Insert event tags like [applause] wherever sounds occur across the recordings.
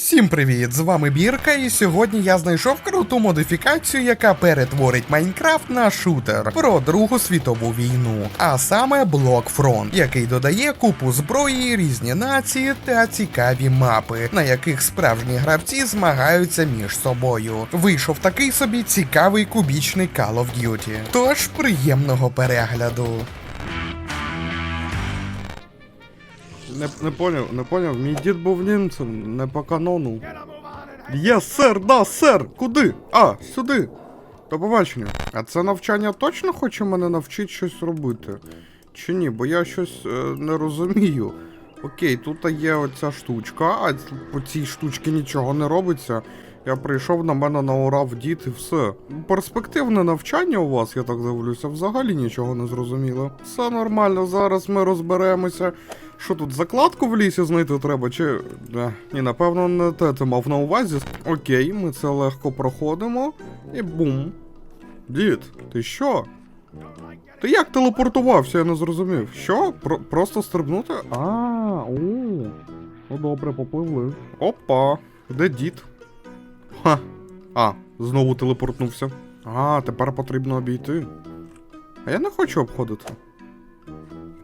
Всім привіт! З вами Бірка, і сьогодні я знайшов круту модифікацію, яка перетворить Майнкрафт на шутер про Другу світову війну, а саме Блокфронт, який додає купу зброї, різні нації та цікаві мапи, на яких справжні гравці змагаються між собою. Вийшов такий собі цікавий кубічний Call of Duty. Тож приємного перегляду. Не, не поняв, не поняв. Мій дід був німцем, не по канону. Є, сер, да, сер! Куди? А, сюди. До побачення. А це навчання точно хоче мене навчити щось робити? Чи ні? Бо я щось е, не розумію. Окей, тут є оця штучка, а по цій штучці нічого не робиться. Я прийшов на мене наорав дід і все. Перспективне навчання у вас, я так дивлюся, взагалі нічого не зрозуміло. Все нормально, зараз ми розберемося. Що тут, закладку в лісі знайти треба, чи. Ні, напевно, не те ти мав на увазі. Окей, ми це легко проходимо. І бум. Дід, ти що? Ти як телепортувався, я не зрозумів. Що? Про- просто стрибнути? А, о. Ну добре, попливли. Опа. Де дід? Ха. А, знову телепортнувся. А, тепер потрібно обійти. А я не хочу обходити.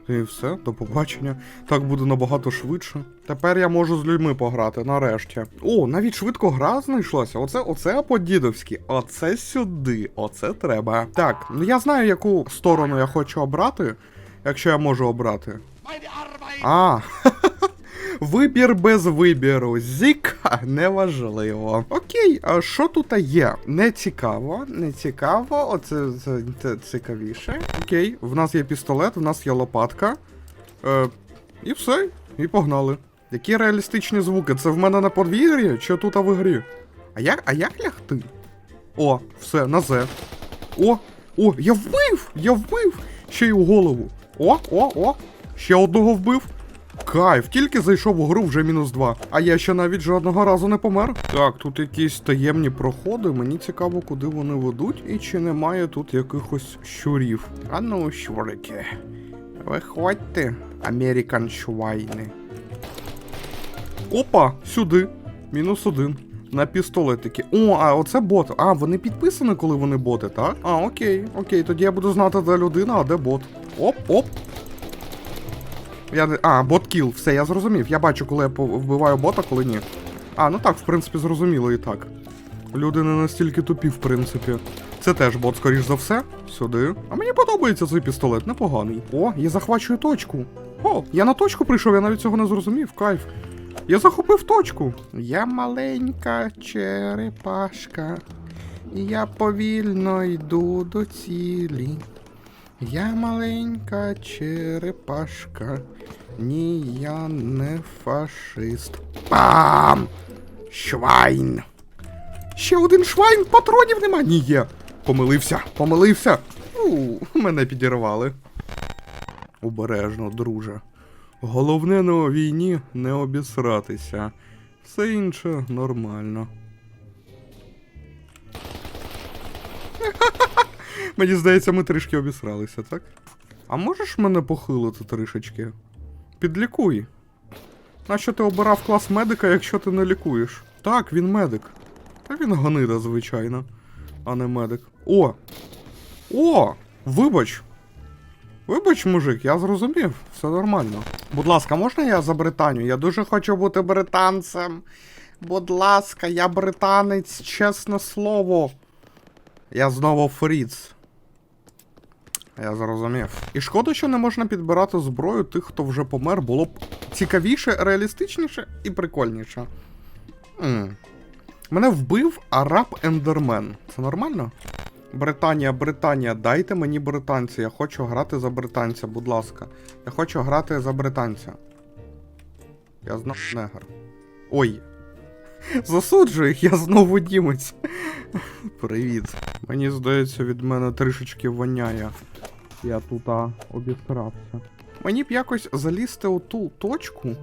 І все, до побачення. Так буде набагато швидше. Тепер я можу з людьми пограти, нарешті. О, навіть швидко гра знайшлася. Оце, оце по-дідовськи. Оце сюди. Оце треба. Так, ну я знаю, яку сторону я хочу обрати, якщо я можу обрати. А, [laughs] Вибір без вибіру. Зіка неважливо. Окей, а що тут є? Не цікаво, не цікаво. Оце це, це цікавіше. Окей, в нас є пістолет, в нас є лопатка. Е, і все, і погнали. Які реалістичні звуки? Це в мене на подвір'ї чи тут в ігрі? А як, а як лягти? О, все, на З. О, о, я вбив! Я вбив! Ще й у голову. О, о, о! Ще одного вбив. Кайф, тільки зайшов у гру вже мінус 2. А я ще навіть жодного разу не помер. Так, тут якісь таємні проходи. Мені цікаво, куди вони ведуть, і чи немає тут якихось щурів. А ну, щурики. Виходьте, Американ швайни. Опа, сюди. Мінус один. На пістолетики. О, а оце бот. А, вони підписані, коли вони боти, так? А, окей, окей, тоді я буду знати, де людина, а де бот. Оп, оп. Я. А, бот кіл, все, я зрозумів. Я бачу, коли я вбиваю бота, коли ні. А, ну так, в принципі, зрозуміло і так. Люди не настільки тупі, в принципі. Це теж бот, скоріш за все. Сюди. А мені подобається цей пістолет, непоганий. О, я захвачую точку. О, я на точку прийшов, я навіть цього не зрозумів, кайф. Я захопив точку. Я маленька черепашка. Я повільно йду до цілі. Я маленька черепашка. Ні, я не фашист. Пам! Швайн! Ще один швайн, патронів нема. Ні, є. Помилився, помилився. У, мене підірвали. Обережно, друже. Головне на війні не обісратися. Все інше нормально. Мені здається, ми трішки обісралися, так? А можеш мене похилити трішечки? Підлікуй. Нащо ти обирав клас медика, якщо ти не лікуєш? Так, він медик. Та він гнида, звичайно, а не медик. О! О! Вибач! Вибач, мужик, я зрозумів, все нормально. Будь ласка, можна я за Британію? Я дуже хочу бути британцем. Будь ласка, я британець, чесне слово. Я знову фріц. Я зрозумів. І шкода, що не можна підбирати зброю тих, хто вже помер, було б цікавіше, реалістичніше і прикольніше. м Мене вбив араб Ендермен. Це нормально? Британія, Британія, дайте мені британця. Я хочу грати за британця, будь ласка. Я хочу грати за британця. Я знав негр. Ой. Засуджую їх, я знову німець. Привіт. Мені здається, від мене трішечки воняє. Я тут обістрався. Мені б якось залізти у ту точку,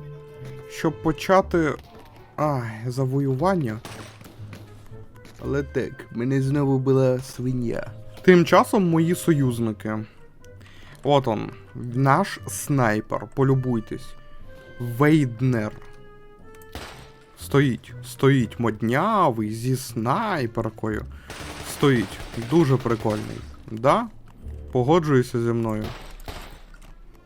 щоб почати. Ай, завоювання. Але так, мене знову була свиня. Тим часом мої союзники. От он, наш снайпер, полюбуйтесь. Вейднер. Стоїть. Стоїть моднявий зі снайперкою. Стоїть. Дуже прикольний. Да? Погоджуєшся зі мною.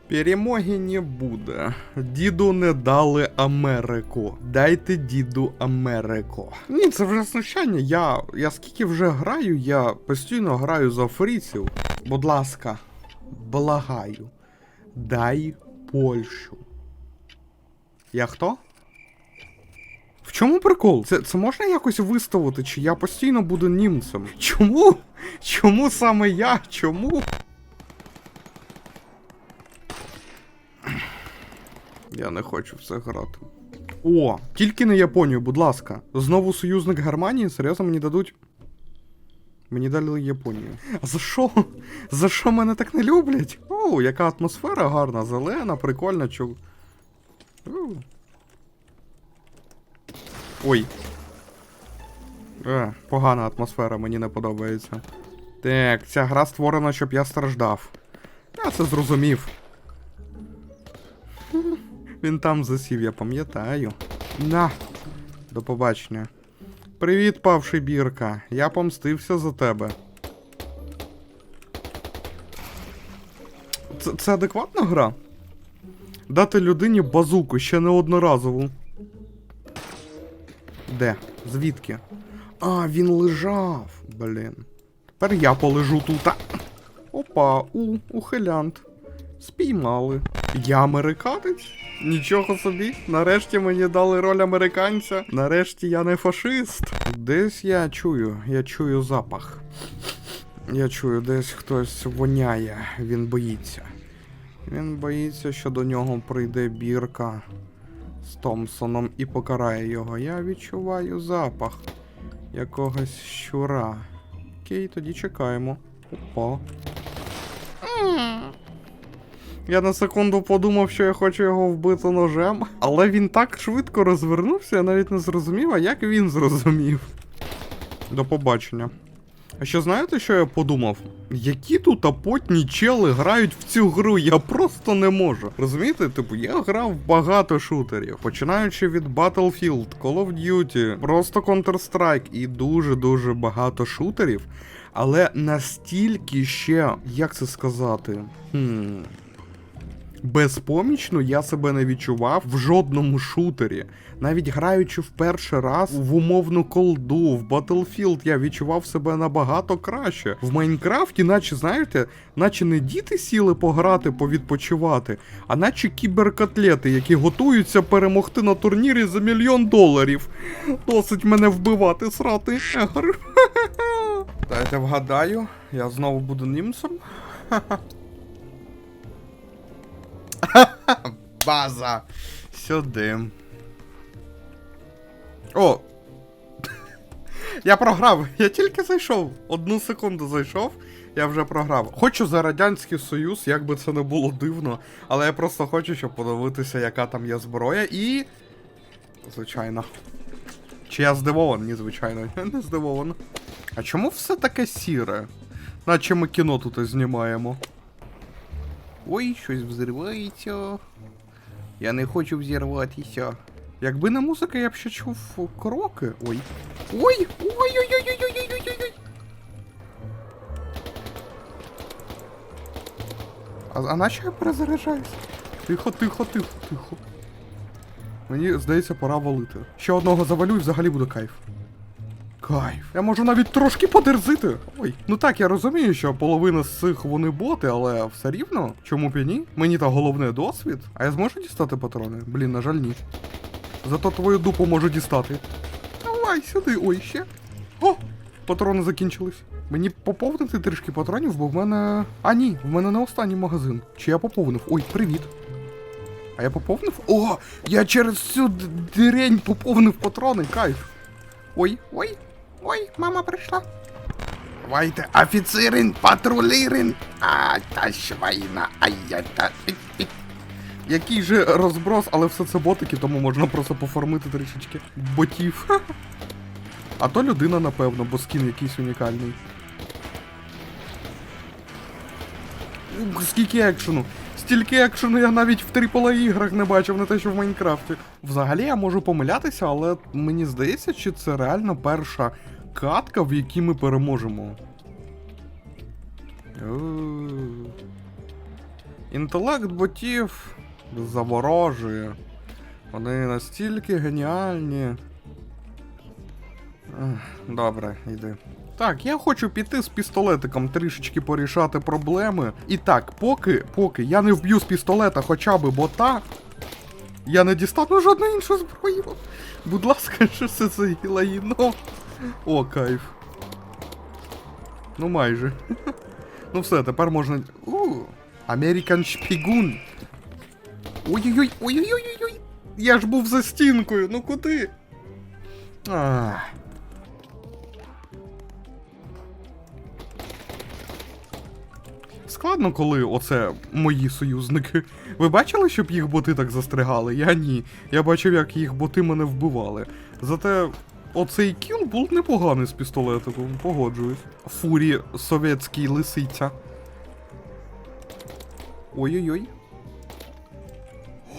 Перемоги не буде. Діду не дали Америку. Дайте діду Америку. Ні, це вже знущання. Я, я скільки вже граю, я постійно граю за фріців. Будь ласка, благаю. Дай Польщу. Я хто? Чому прикол? Це, це можна якось виставити, чи я постійно буду німцем? Чому? Чому саме я? Чому? Я не хочу в це грати. О, тільки не Японію, будь ласка. Знову союзник Германії? Серйозно мені дадуть. Мені дали Японію. А за що? За що мене так не люблять? О, яка атмосфера гарна, зелена, прикольна, чу. Ой. Е, погана атмосфера, мені не подобається. Так, ця гра створена, щоб я страждав. Я це зрозумів. [laughs] Він там засів, я пам'ятаю. На. До побачення. Привіт, павший бірка. Я помстився за тебе. Це, це адекватна гра? Дати людині базуку ще не одноразову. Де? Звідки? А, він лежав. Блін. Тепер я полежу тут. Опа, у, ухилянт. Спіймали. Я американець? Нічого собі. Нарешті мені дали роль американця. Нарешті я не фашист. Десь я чую, я чую запах. Я чую, десь хтось воняє, він боїться. Він боїться, що до нього прийде бірка з Томпсоном і покарає його. Я відчуваю запах якогось щура. Окей, тоді чекаємо. Опа. Я на секунду подумав, що я хочу його вбити ножем, але він так швидко розвернувся, я навіть не зрозумів, а як він зрозумів. До побачення. А що знаєте, що я подумав? Які тут апотні чели грають в цю гру? Я просто не можу. Розумієте, типу, я грав багато шутерів, починаючи від Battlefield, Call of Duty, просто Counter-Strike і дуже-дуже багато шутерів. Але настільки ще, як це сказати? Хм. Безпомічно я себе не відчував в жодному шутері. Навіть граючи в перший раз в умовну колду, в Battlefield, я відчував себе набагато краще. В Майнкрафті, наче, знаєте, наче не діти сіли пограти, повідпочивати, а наче кіберкотлети, які готуються перемогти на турнірі за мільйон доларів. Досить мене вбивати, срати. Егор. Дайте [laughs] вгадаю, я знову буду німцем. [laughs] [laughs] База. Сюди. О! [laughs] я програв. Я тільки зайшов. Одну секунду зайшов, я вже програв. Хочу за Радянський Союз, як би це не було дивно. Але я просто хочу, щоб подивитися, яка там є зброя, і. Звичайно. Чи я здивований? Ні, звичайно, я не здивований. А чому все таке сіре? Наче ми кіно тут і знімаємо. Ой, щось взривається. Я не хочу взірватися. Якби не музика, я б ще чув кроки. Ой. Ой! Ой-ой-ой-ой-ой-ой-ой-ой! А, а наче я перезаряджаюсь. Тихо, тихо, тихо, тихо. Мені здається, пора валити. Ще одного завалю і взагалі буде кайф. Кайф. Я можу навіть трошки подерзити. Ой. Ну так, я розумію, що половина з цих вони боти, але все рівно. Чому б і ні? Мені та головне досвід. А я зможу дістати патрони? Блін, на жаль, ні. Зато твою дупу можу дістати. Давай сюди, ой, ще. О! Патрони закінчились. Мені поповнити трішки патронів, бо в мене. А ні, в мене не останній магазин. Чи я поповнив? Ой, привіт. А я поповнив? О! Я через цю д- дирень поповнив патрони, кайф. Ой, ой, ой, мама прийшла. Давайте, офіцерин, патрулірин. А, та швайна, ай я та. [laughs] Який же розброс, але все це ботики, тому можна просто поформити трішечки ботів. [laughs] А то людина, напевно, бо скін якийсь унікальний. Скільки екшену, Стільки екшену я навіть в AAA іграх не бачив, не те, що в Майнкрафті. Взагалі я можу помилятися, але мені здається, чи це реально перша катка, в якій ми переможемо. Е, Інтелект ботів заворожує. Вони настільки геніальні. Добре, йди. Так, я хочу піти з пістолетиком трішечки порішати проблеми. І так, поки, поки я не вб'ю з пістолета хоча б бота, я не дістану жодної іншої зброї. Будь ласка, що це за лаїно? О, кайф. Ну майже. [laughs] Ну все, тепер можна. У, American шпігун. Ой-ой-ой, ой-ой-ой-ой. Я ж був за стінкою, ну куди? Ах. Складно, коли оце мої союзники. Ви бачили, щоб їх боти так застрягали? Я ні. Я бачив, як їх боти мене вбивали. Зате оцей кіл був непоганий з пістолетиком, погоджуюсь. Фурі совєтський лисиця. Ой-ой-ой.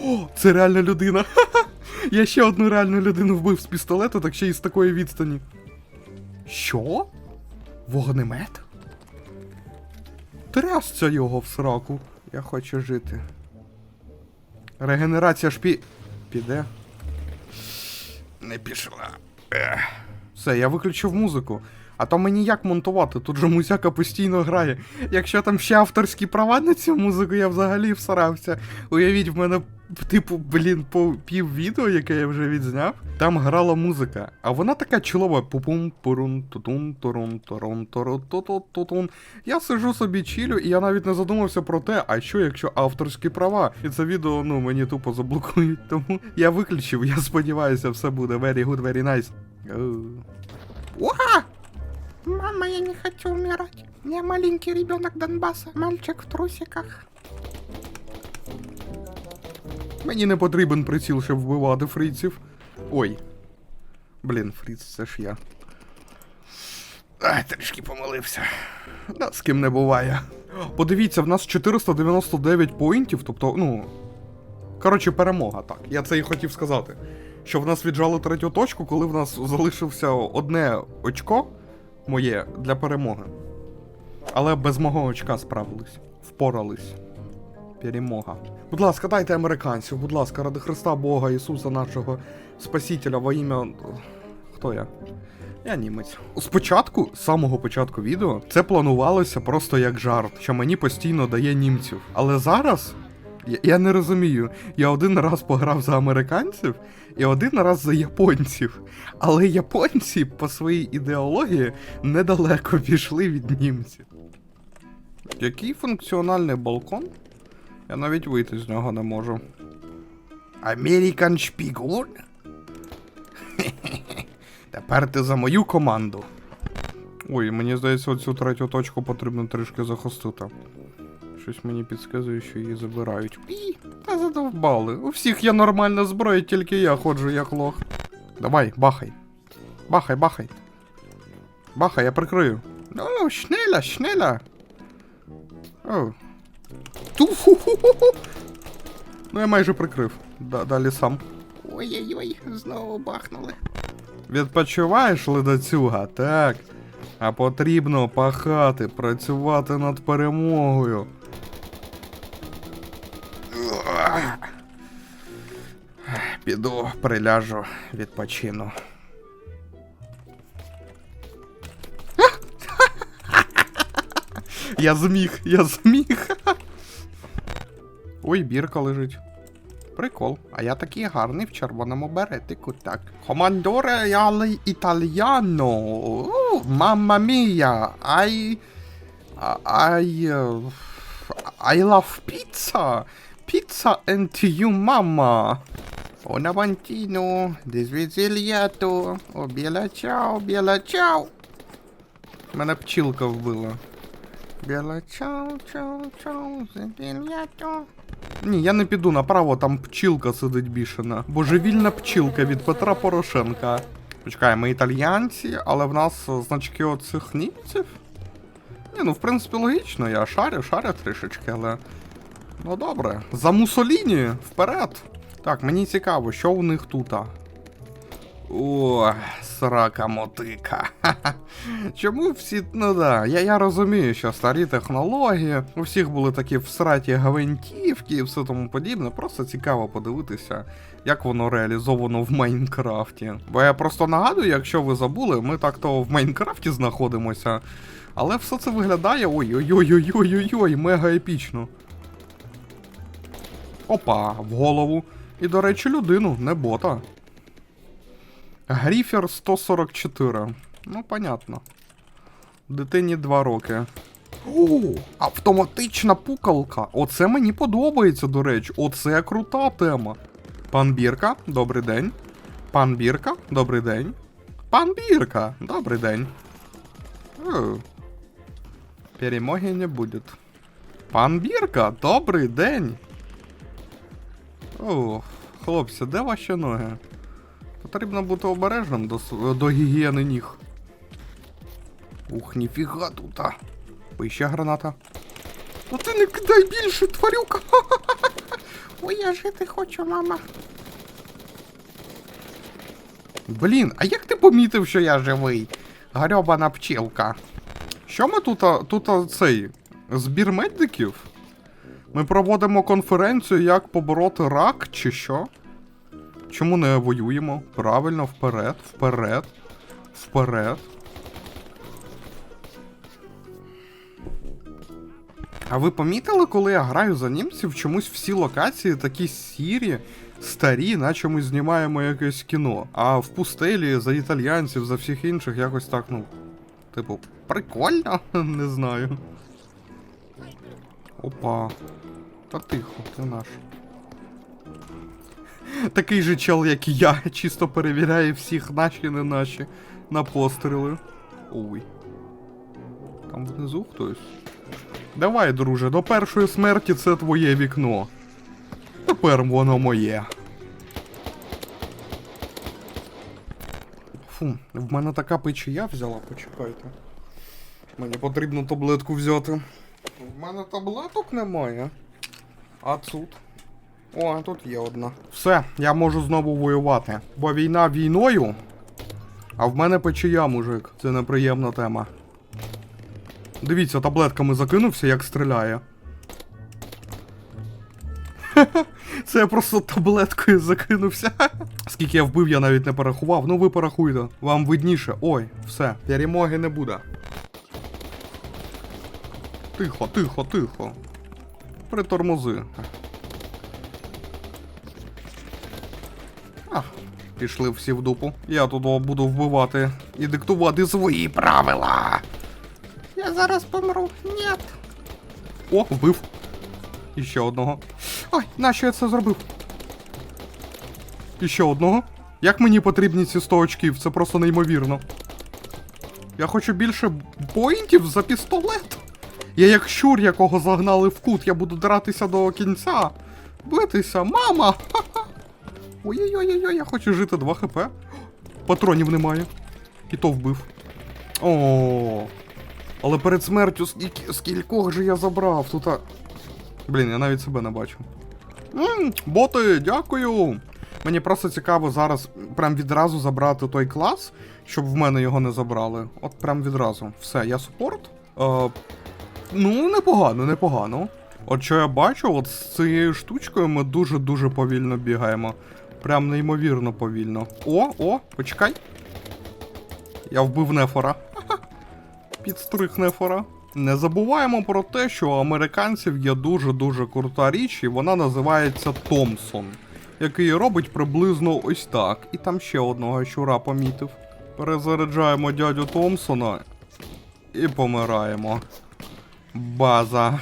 О, це реальна людина. Ха-ха! Я ще одну реальну людину вбив з пістолета, так ще й з такої відстані. Що? Вогнемет? Трясця його в сраку. Я хочу жити. Регенерація ж пі... Піде. Не пішла. Все, я виключив музику. А то мені як монтувати? Тут же музяка постійно грає. Якщо там ще авторські права на цю музику, я взагалі всарався. Уявіть, в мене, типу, блін, по пів відео, яке я вже відзняв, там грала музика. А вона така чолова. Пупум, пурун, тутун, турун, турун, туру, тутун. Я сижу собі чилю, і я навіть не задумався про те, а що якщо авторські права? І це відео, ну, мені тупо заблокують. Тому я виключив, я сподіваюся, все буде very good, very nice. Оу. Уа! Мама, я не хочу умирать. Я маленький ребенок Донбасса, мальчик в трусиках. Мені не потрібен приціл, щоб вбивати фриців. Ой. Блін, фриц, це ж я. Ай, трішки помилився. Да, з ким не буває. Подивіться, в нас 499 поінтів, тобто, ну. Коротше, перемога, так. Я це і хотів сказати. Що в нас віджали третю точку, коли в нас залишився одне очко моє для перемоги. Але без мого очка справились. Впорались. Перемога. Будь ласка, дайте американців, будь ласка, ради Христа Бога, Ісуса нашого Спасителя во ім'я. Хто я? Я німець. Спочатку, з самого початку відео, це планувалося просто як жарт, що мені постійно дає німців. Але зараз. Я, не розумію. Я один раз пограв за американців і один раз за японців. Але японці по своїй ідеології недалеко пішли від німців. Який функціональний балкон? Я навіть вийти з нього не можу. American шпігун? [laughs] Тепер ти за мою команду. Ой, мені здається, оцю третю точку потрібно трішки захистити. Щось мені підказує, що її забирають. Пі, та задовбали. У всіх є нормальна зброя, тільки я ходжу як лох. Давай, бахай. Бахай, бахай. Бахай, я прикрию. Ну, шнеля, шнеля. О. Ну, я майже прикрив. Да, далі сам. Ой-ой-ой, знову бахнули. Відпочиваєш, ледацюга? Так. А потрібно пахати, працювати над перемогою. Піду, приляжу, відпочину. [laughs] Я зміг, я зміг. Ой, бірка лежить. Прикол. А я такий гарний в червоному беретику, так. Командоре але італіано. Мамма мія. I... I... uh, I love pizza. Pizza and you, mama. Un avantino, deзвізільято. О, біла чао, біла чао. Мене пчілка вбила. Біла чао, чао, чао, зебільято. Ні, я не піду направо, там пчілка сидить бішена. Божевільна пчілка від Петра Порошенка. Почекай, ми італьянці, але в нас значки оцих німців? Ні, ну в принципі логічно, я шарю, шарю трішечки, але. Ну добре. За Мусоліні, вперед. Так, мені цікаво, що у них тут. О, срака мотика. [laughs] Чому всі. Ну да, я, я розумію, що старі технології, у всіх були такі всраті гвинтівки і все тому подібне. Просто цікаво подивитися, як воно реалізовано в Майнкрафті. Бо я просто нагадую, якщо ви забули, ми так-то в Майнкрафті знаходимося. Але все це виглядає ой-ой-ой-ой-ой-ой, мега епічно. Опа, в голову. І, до речі, людину, не бота. Гріфер 144. Ну, понятно. Дитині 2 роки. О, автоматична пукалка. Оце мені подобається, до речі. Оце крута тема. Пан Бірка, добрий день. Пан Бірка, добрий день. Пан Бірка, добрий день. О. Перемоги не буде. Пан Бірка, добрий день. О, хлопці, де ваші ноги? Потрібно бути обережним до, до гігієни ніг. Ух, ніфіга тут. а. Ой, граната. Ну ти не кидай більше, тварюка! [laughs] Ой, я жити хочу, мама. Блін, а як ти помітив, що я живий? Грьобана пчелка. Що ми тут, тут цей? Збір медиків? Ми проводимо конференцію, як побороти рак, чи що? Чому не воюємо? Правильно, вперед, вперед, вперед. А ви помітили, коли я граю за німців, чомусь всі локації такі сірі, старі, наче ми знімаємо якесь кіно. А в пустелі за італьянців, за всіх інших якось так, ну. Типу, прикольно, [laughs] не знаю. Опа. Та тихо, ти наш. Такий же чел, як і я, чисто перевіряє всіх наші, не наші, на постріли. Ой. Там внизу хтось. Давай, друже, до першої смерті це твоє вікно. Тепер воно моє. Фу, в мене така печія взяла, почекайте. Мені потрібно таблетку взяти. В мене таблеток немає. А тут. О, тут є одна. Все, я можу знову воювати. Бо війна війною. А в мене печія, мужик. Це неприємна тема. Дивіться, таблетками закинувся, як стріляє. [laughs] Це я просто таблеткою закинувся. [laughs] Скільки я вбив, я навіть не порахував. Ну ви порахуйте. Вам видніше. Ой, все, перемоги не буде. Тихо, тихо, тихо. Притормози. А, пішли всі в дупу. Я тут буду вбивати і диктувати свої правила. Я зараз помру. Нет. О, вбив. І ще одного. Ой, нащо я це зробив? І ще одного. Як мені потрібні ці 100 очків? Це просто неймовірно. Я хочу більше поінтів за пістолет. Я як щур, якого загнали в кут, я буду дратися до кінця. Битися, мама! Ой-ой-ой, я хочу жити 2 хп. Патронів немає. І то вбив. О. Але перед смертю скількох же я забрав тут. Блін, я навіть себе не бачу. Ммм, боти, дякую. Мені просто цікаво зараз прям відразу забрати той клас, щоб в мене його не забрали. От прям відразу. Все, я супорт. Е, ну, непогано, непогано. От що я бачу, от з цією штучкою ми дуже-дуже повільно бігаємо. Прям неймовірно повільно. О, о, почекай. Я вбив Нефора. [laughs] Підстриг Нефора. Не забуваємо про те, що у американців є дуже-дуже крута річ, і вона називається Томпсон, який робить приблизно ось так. І там ще одного щура помітив. Перезаряджаємо дядю Томпсона і помираємо. База.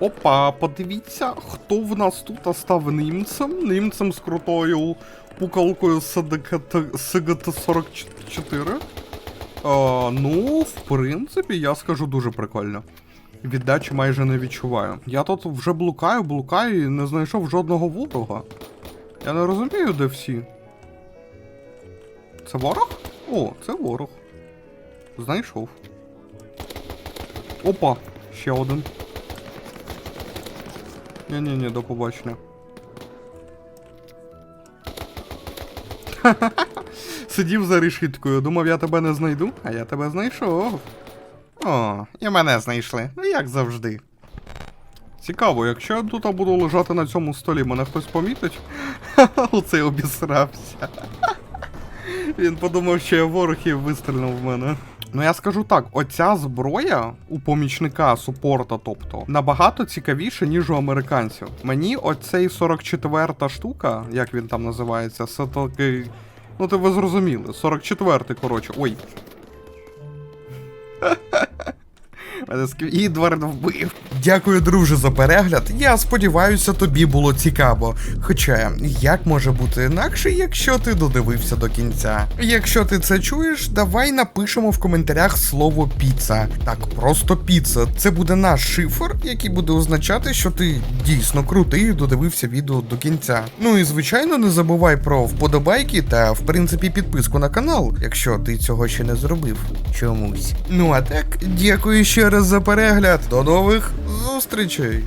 Опа, подивіться, хто в нас тут став німцем. Німцем з крутою пукалкою СГТ-44. Ну, в принципі, я скажу дуже прикольно. Віддачі майже не відчуваю. Я тут вже блукаю, блукаю і не знайшов жодного ворога. Я не розумію, де всі. Це ворог? О, це ворог. Знайшов. Опа, ще один. Ні-ні-ні, до побачення. [laughs] Сидів за решіткою, думав, я тебе не знайду, а я тебе знайшов. О, і мене знайшли. Ну як завжди. Цікаво, якщо я тут буду лежати на цьому столі, мене хтось помітить? [laughs] Ха-ха, Оцей обісрався. [laughs] Він подумав, що я ворог і вистрілив в мене. Ну я скажу так, оця зброя у помічника супорта, тобто, набагато цікавіше, ніж у американців. Мені оцей 44-та штука, як він там називається, це такий. Ну, ти ви зрозуміли, 44-й, коротше. Ой. Сквідвард вбив. Дякую, друже, за перегляд. Я сподіваюся, тобі було цікаво. Хоча, як може бути інакше, якщо ти додивився до кінця? Якщо ти це чуєш, давай напишемо в коментарях слово піца. Так, просто піца. Це буде наш шифр, який буде означати, що ти дійсно крутий і додивився відео до кінця. Ну і звичайно, не забувай про вподобайки та, в принципі, підписку на канал, якщо ти цього ще не зробив. Чомусь. Ну а так, дякую ще раз за перегляд. До нових зустрічей!